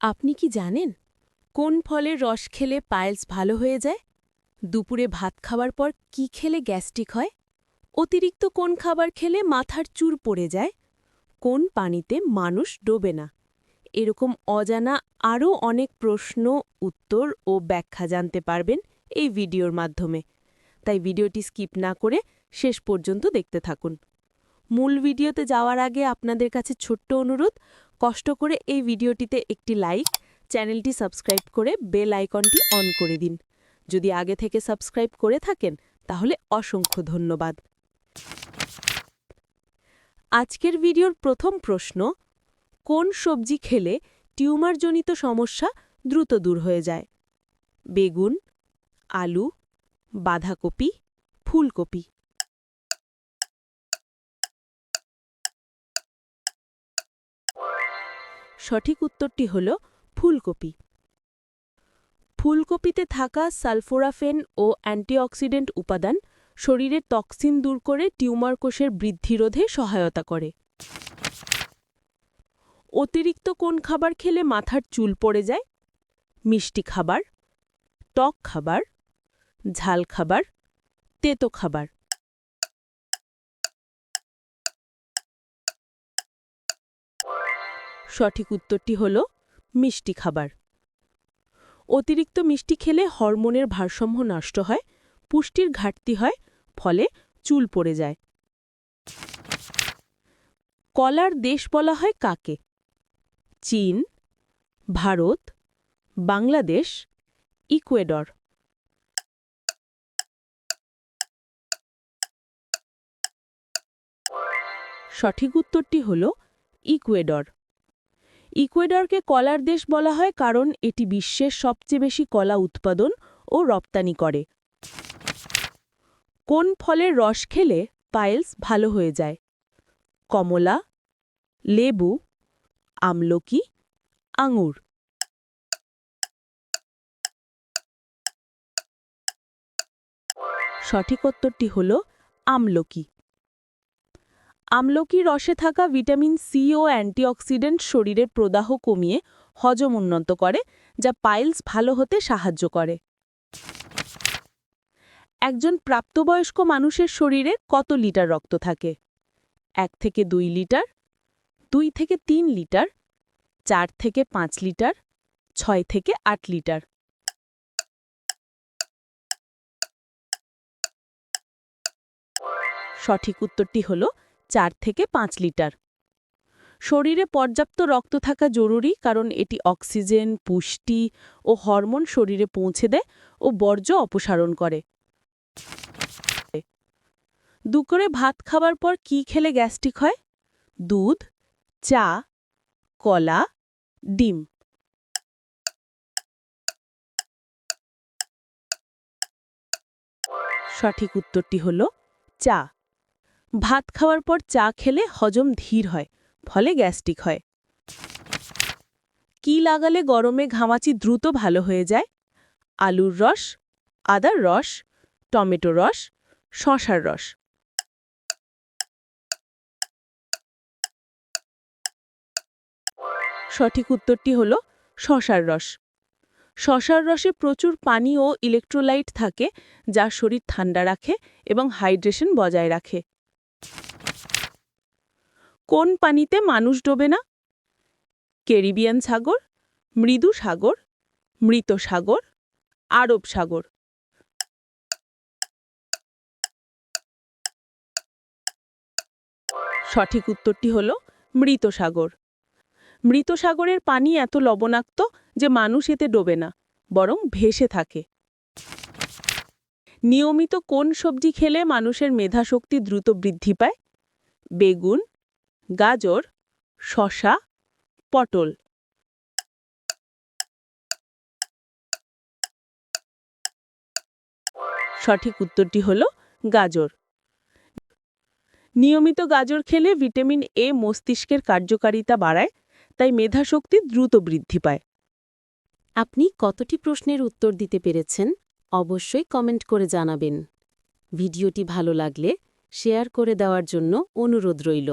আপনি কি জানেন কোন ফলের রস খেলে পায়েলস ভালো হয়ে যায়? দুপুরে ভাত খাওয়ার পর কি খেলে গ্যাস্ট্রিক হয়? অতিরিক্ত কোন খাবার খেলে মাথার চুর পড়ে যায়? কোন পানিতে মানুষ ডোবে না? এরকম অজানা আরও অনেক প্রশ্ন, উত্তর ও ব্যাখ্যা জানতে পারবেন এই ভিডিওর মাধ্যমে। তাই ভিডিওটি স্কিপ না করে শেষ পর্যন্ত দেখতে থাকুন। মূল ভিডিওতে যাওয়ার আগে আপনাদের কাছে ছোট্ট অনুরোধ, কষ্ট করে এই ভিডিওটিতে একটি লাইক, চ্যানেলটি সাবস্ক্রাইব করে বেল আইকনটি অন করে দিন। যদি আগে থেকে সাবস্ক্রাইব করে থাকেন, তাহলে অসংখ্য ধন্যবাদ। আজকের ভিডিওর প্রথম প্রশ্ন, কোন সবজি খেলে টিউমারজনিত সমস্যা দ্রুত দূর হয়ে যায়? বেগুন, আলু, বাঁধাকপি, ফুলকপি। সঠিক উত্তরটি হল ফুলকপি। ফুলকপিতে থাকা সালফোরাফেন ও অ্যান্টিঅক্সিডেন্ট উপাদান শরীরের টক্সিন দূর করে টিউমার কোষের বৃদ্ধি রোধে সহায়তা করে। অতিরিক্ত কোন খাবার খেলে মাথার চুল পড়ে যায়? মিষ্টি খাবার, টক খাবার, ঝাল খাবার, তেতো খাবার। সঠিক উত্তরটি হল মিষ্টি খাবার। অতিরিক্ত মিষ্টি খেলে হরমোনের ভারসাম্য নষ্ট হয়, পুষ্টির ঘাটতি হয়, ফলে চুল পড়ে যায়। কলার দেশ বলা হয় কাকে? চীন, ভারত, বাংলাদেশ, ইকুয়েডর। সঠিক উত্তরটি হল ইকুয়েডর। ইকুয়েডরকে কলার দেশ বলা হয় কারণ এটি বিশ্বের সবচেয়ে বেশি কলা উৎপাদন ও রপ্তানি করে। কোন ফলের রস খেলে পাইলস ভালো হয়ে যায়? কমলা, লেবু, আমলকি, আঙুর। সঠিক উত্তরটি হল আমলকি। আমলকি রসে থাকা ভিটামিন সি ও অ্যান্টিঅক্সিডেন্ট শরীরের প্রদাহ কমিয়ে হজম উন্নত করে, যা পাইলস ভালো হতে সাহায্য করে। একজন প্রাপ্তবয়স্ক মানুষের শরীরে কত লিটার রক্ত থাকে? এক থেকে দুই লিটার, দুই থেকে তিন লিটার, চার থেকে পাঁচ লিটার, ছয় থেকে আট লিটার। সঠিক উত্তরটি হল চার থেকে পাঁচ লিটার। শরীরে পর্যাপ্ত রক্ত থাকা জরুরি কারণ এটি অক্সিজেন, পুষ্টি ও হরমোন শরীরে পৌঁছে দেয় ও বর্জ্য অপসারণ করে। দুপুরে ভাত খাবার পর কি খেলে গ্যাস্ট্রিক হয়? দুধ, চা, কলা, ডিম। সঠিক উত্তরটি হল চা। ভাত খাওয়ার পর চা খেলে হজম ধীর হয়, ফলে গ্যাস্ট্রিক হয়। কি লাগালে গরমে ঘামাচি দ্রুত ভালো হয়ে যায়? আলুর রস, আদার রস, টমেটো রস, শশার রস। সঠিক উত্তরটি হল শশার রস। শশার রসে প্রচুর পানি ও ইলেকট্রোলাইট থাকে, যা শরীর ঠান্ডা রাখে এবং হাইড্রেশন বজায় রাখে। কোন পানিতে মানুষ ডোবে না? ক্যারিবিয়ান সাগর, মৃদু সাগর, মৃত সাগর, আরব সাগর। সঠিক উত্তরটি হল মৃত সাগর। মৃত সাগরের পানি এত লবণাক্ত যে মানুষ এতে ডোবে না, বরং ভেসে থাকে। নিয়মিত কোন সবজি খেলে মানুষের মেধাশক্তি দ্রুত বৃদ্ধি পায়? বেগুন গাজর শশা পটল। সঠিক উত্তরটি হল গাজর। নিয়মিত গাজর খেলে ভিটামিন এ মস্তিষ্কের কার্যকারিতা বাড়ায়, তাই মেধাশক্তি দ্রুত বৃদ্ধি পায়। আপনি কতটি প্রশ্নের উত্তর দিতে পেরেছেন, অবশ্যই কমেন্ট করে জানাবেন। ভিডিওটি ভালো লাগলে শেয়ার করে দেওয়ার জন্য অনুরোধ রইল।